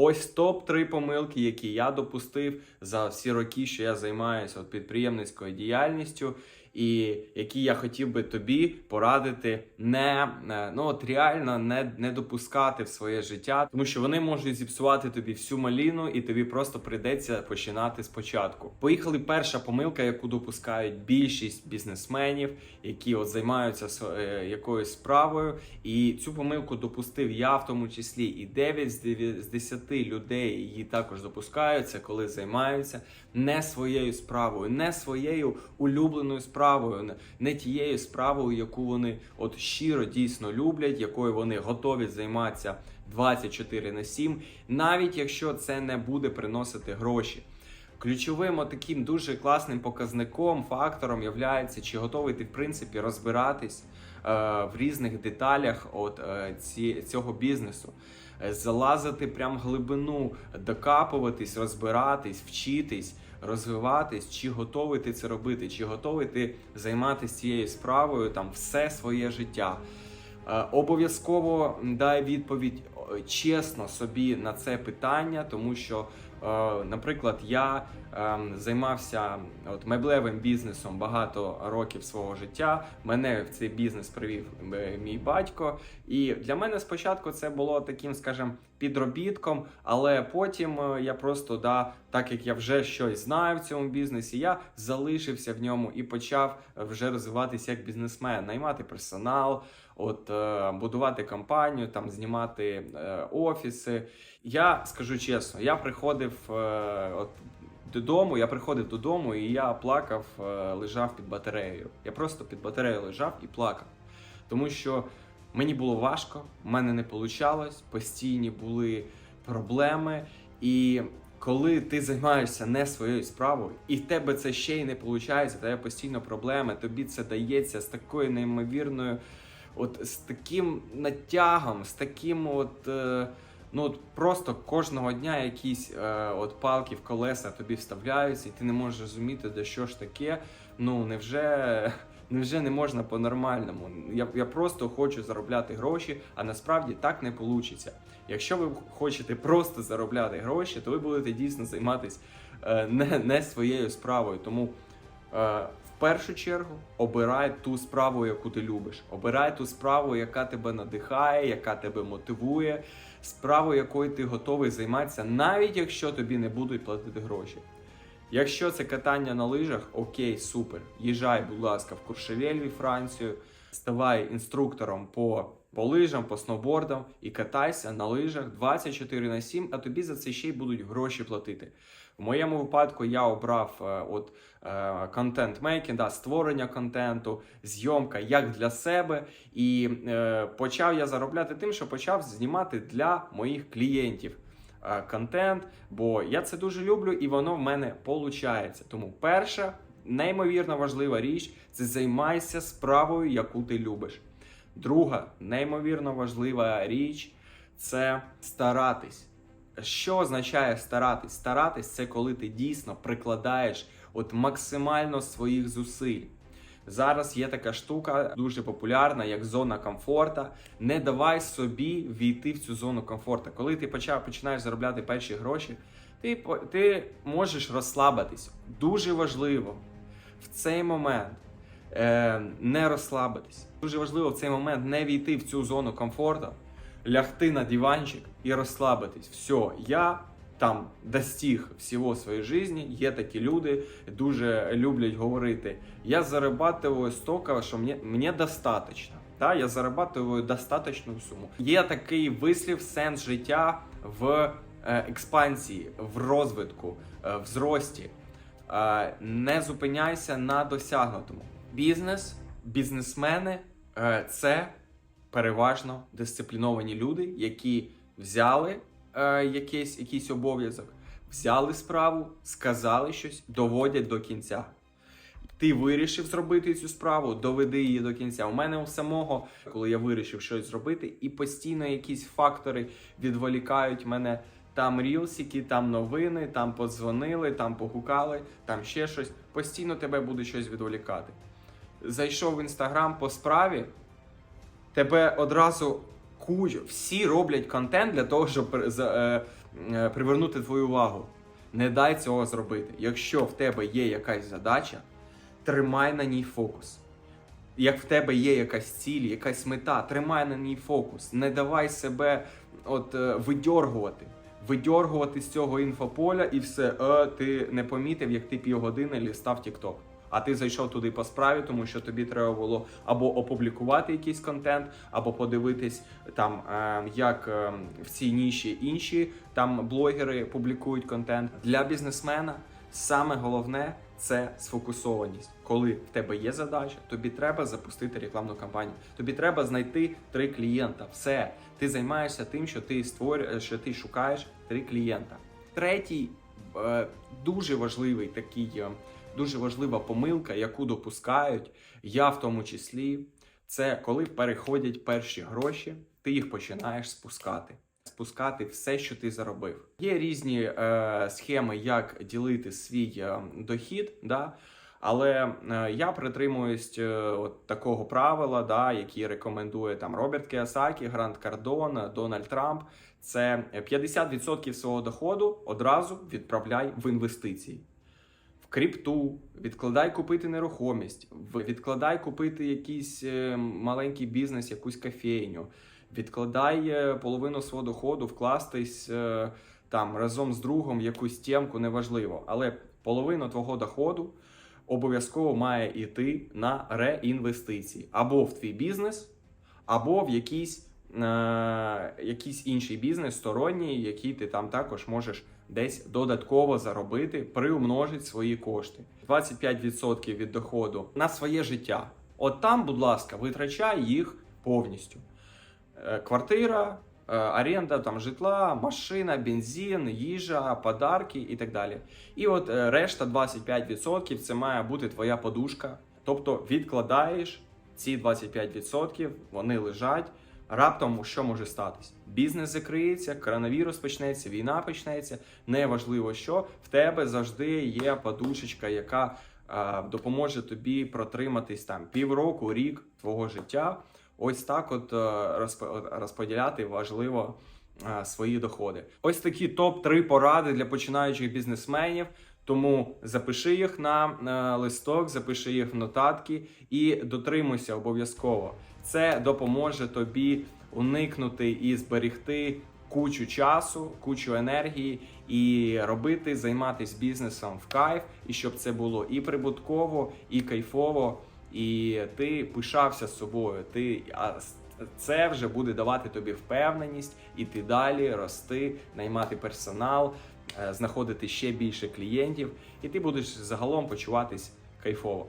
Ось топ 3 помилки, які я допустив за всі роки, що я займаюся підприємницькою діяльністю, і які я хотів би тобі порадити не е, ну от реально не, не допускати в своє життя, тому що вони можуть зіпсувати тобі всю маліну, і тобі просто прийдеться починати спочатку. Поїхали. Перша помилка, яку допускають більшість бізнесменів, які от займаються е, якоюсь справою, і цю помилку допустив я в тому числі, і 9 з 9 з 10 людей її також допускаються, коли займаються не своєю справою, не своєю улюбленою справою, не- не тією справою, яку вони от щиро дійсно люблять, якою вони готові займатися 24 на 7, навіть якщо це не буде приносити гроші. Ключовим таким дуже класним показником, фактором являється, чи готовий ти в принципі розбиратись е, в різних деталях от, е, ці, цього бізнесу, залазити прям глибину, докапуватись, розбиратись, вчитись, розвиватись, чи готовий ти це робити, чи готовий ти займатися цією справою там все своє життя. Е, Обов'язково дай відповідь чесно собі на це питання, тому що, е, наприклад, я ем, займався от меблевим бізнесом багато років свого життя. Мене в цей бізнес привів е, мій батько. І для мене спочатку це було таким, скажімо, підробітком, але потім е, я просто да, так як я вже щось знаю в цьому бізнесі, я залишився в ньому і почав вже розвиватися як бізнесмен, наймати персонал, от е, будувати компанію, там знімати е, офіси. Я скажу чесно, я приходив е, от. Додому, я приходив додому і я плакав, лежав під батареєю. Я просто під батареєю лежав і плакав. Тому що мені було важко, в мене не вийшло, постійні були проблеми. І коли ти займаєшся не своєю справою, і в тебе це ще й не виходить, в тебе постійно проблеми, тобі це дається з такою неймовірною, от з таким натягом, з таким от. е, Ну от просто кожного дня якісь е, от палки в колеса тобі вставляються, і ти не можеш розуміти, де що ж таке. Ну невже, невже не можна по-нормальному? Я, я просто хочу заробляти гроші, а насправді так не вийде. Якщо ви хочете просто заробляти гроші, то ви будете дійсно займатися е, не, не своєю справою. Тому е, першу чергу обирай ту справу, яку ти любиш. Обирай ту справу, яка тебе надихає, яка тебе мотивує, справу, якою ти готовий займатися, навіть якщо тобі не будуть платити гроші. Якщо це катання на лижах, окей, супер. Їжджай, будь ласка, в Куршевель, Францію, ставай інструктором по, по лижам, по сноубордам і катайся на лижах 24 на 7, а тобі за це ще й будуть гроші платити. В моєму випадку я обрав е, от е, контент-мейкінг, да, створення контенту, зйомка як для себе. І е, почав я заробляти тим, що почав знімати для моїх клієнтів е, контент, бо я це дуже люблю і воно в мене виходить. Тому перша неймовірно важлива річ це займайся справою, яку ти любиш. Друга неймовірно важлива річ це старатись. Що означає старатись? Старатись це коли ти дійсно прикладаєш от максимально своїх зусиль. Зараз є така штука дуже популярна, як зона комфорта. Не давай собі війти в цю зону комфорту. Коли ти починаєш заробляти перші гроші, ти, ти можеш розслабитись. Дуже важливо в цей момент е, не розслабитись. Дуже важливо в цей момент не війти в цю зону комфорту, лягти на диванчик і розслабитись. Все, я там достиг всього своєї житті. Є такі люди, дуже люблять говорити: я зарабатываю столько, що мені, мені достатньо. Да, я зарабатываю достаточну суму. Є такий вислів сенс життя в е, експансії, в розвитку, е, в зрості. Е, не зупиняйся на досягнутому. Бізнес, бізнесмени це переважно дисципліновані люди, які взяли е, якийсь, якийсь обов'язок, взяли справу, сказали щось, доводять до кінця. Ти вирішив зробити цю справу, доведи її до кінця. У мене у самого, коли я вирішив щось зробити, і постійно якісь фактори відволікають мене. Там рілсики, там новини, там подзвонили, там погукали, там ще щось. Постійно тебе буде щось відволікати. Зайшов в інстаграм по справі, тебе одразу куч, всі роблять контент для того, щоб е, е, привернути твою увагу. Не дай цього зробити. Якщо в тебе є якась задача, тримай на ній фокус. Як в тебе є якась ціль, якась мета, тримай на ній фокус. Не давай себе от е, видьоргувати. Видьоргувати з цього інфополя і все, е, ти не помітив, як ти півгодини лістав TikTok. А ти зайшов туди по справі, тому що тобі треба було або опублікувати якийсь контент, або подивитись там, е, як е, в цій ніші інші там блогери публікують контент. Для бізнесмена саме головне це сфокусованість. Коли в тебе є задача, тобі треба запустити рекламну кампанію. Тобі треба знайти три клієнта. Все, ти займаєшся тим, що ти створюєш, що ти шукаєш три клієнта. Третій е, дуже важливий такий, е, дуже важлива помилка, яку допускають, я в тому числі, це коли переходять перші гроші, ти їх починаєш спускати. Спускати все, що ти заробив. Є різні е, схеми, як ділити свій е, дохід, да? але е, я притримуюсь е, от такого правила, да, які рекомендує там Роберт Кіосакі, Грант Кардон, Дональд Трамп. Це 50% свого доходу одразу відправляй в інвестиції. Крипту, відкладай купити нерухомість, відкладай купити якийсь е, маленький бізнес, якусь кофейню, відкладай е, половину свого доходу, вкластись е, там разом з другом якусь тємку, неважливо. Але половину твого доходу обов'язково має йти на реінвестиції або в твій бізнес, або в якийсь, е, якийсь інший бізнес сторонній, який ти там також можеш десь додатково заробити, приумножити свої кошти. 25% від доходу на своє життя. От там, будь ласка, витрачай їх повністю. Е, Квартира, е, оренда там житла, машина, бензин, їжа, подарки і так далі. І от е, решта 25% це має бути твоя подушка. Тобто відкладаєш ці 25%, вони лежать. Раптом що може статись? Бізнес закриється, коронавірус почнеться, війна почнеться. Неважливо що, в тебе завжди є подушечка, яка е, допоможе тобі протриматись там півроку, рік твого життя. Ось так, от е, розподіляти важливо е, свої доходи. Ось такі топ 3 поради для починаючих бізнесменів. Тому запиши їх на е, листок, запиши їх в нотатки і дотримуйся обов'язково. Це допоможе тобі уникнути і зберегти кучу часу, кучу енергії і робити, займатися бізнесом в кайф, і щоб це було і прибутково, і кайфово, і ти пишався з собою. Ти а це вже буде давати тобі впевненість іти далі, рости, наймати персонал, е, знаходити ще більше клієнтів, і ти будеш загалом почуватись кайфово.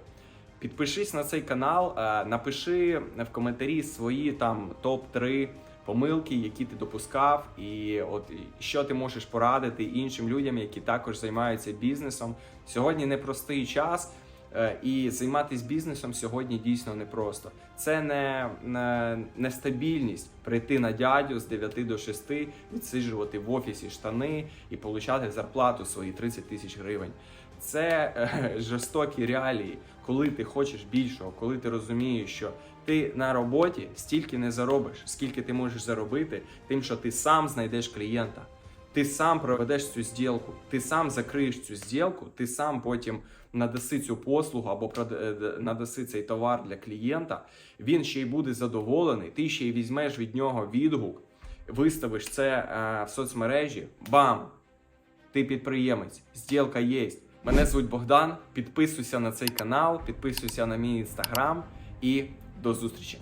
Підпишись на цей канал, е, напиши в коментарі свої там топ-3 помилки, які ти допускав, і от що ти можеш порадити іншим людям, які також займаються бізнесом. Сьогодні непростий час. е, І займатися бізнесом сьогодні дійсно непросто. Це не, не, не стабільність прийти на дядю з 9 до 6, відсиджувати в офісі штани і получати зарплату свої 30 тисяч гривень. Це е, жорстокі реалії, коли ти хочеш більшого, коли ти розумієш, що ти на роботі стільки не заробиш, скільки ти можеш заробити, тим, що ти сам знайдеш клієнта. Ти сам проведеш цю зділку, ти сам закриєш цю зділку, ти сам потім надаси цю послугу або е, надаси цей товар для клієнта. Він ще й буде задоволений, ти ще й візьмеш від нього відгук, виставиш це е, в соцмережі. Бам! Ти підприємець, зділка є. Мене звуть Богдан. Підписуйся на цей канал, підписуйся на мій інстаграм і до зустрічі.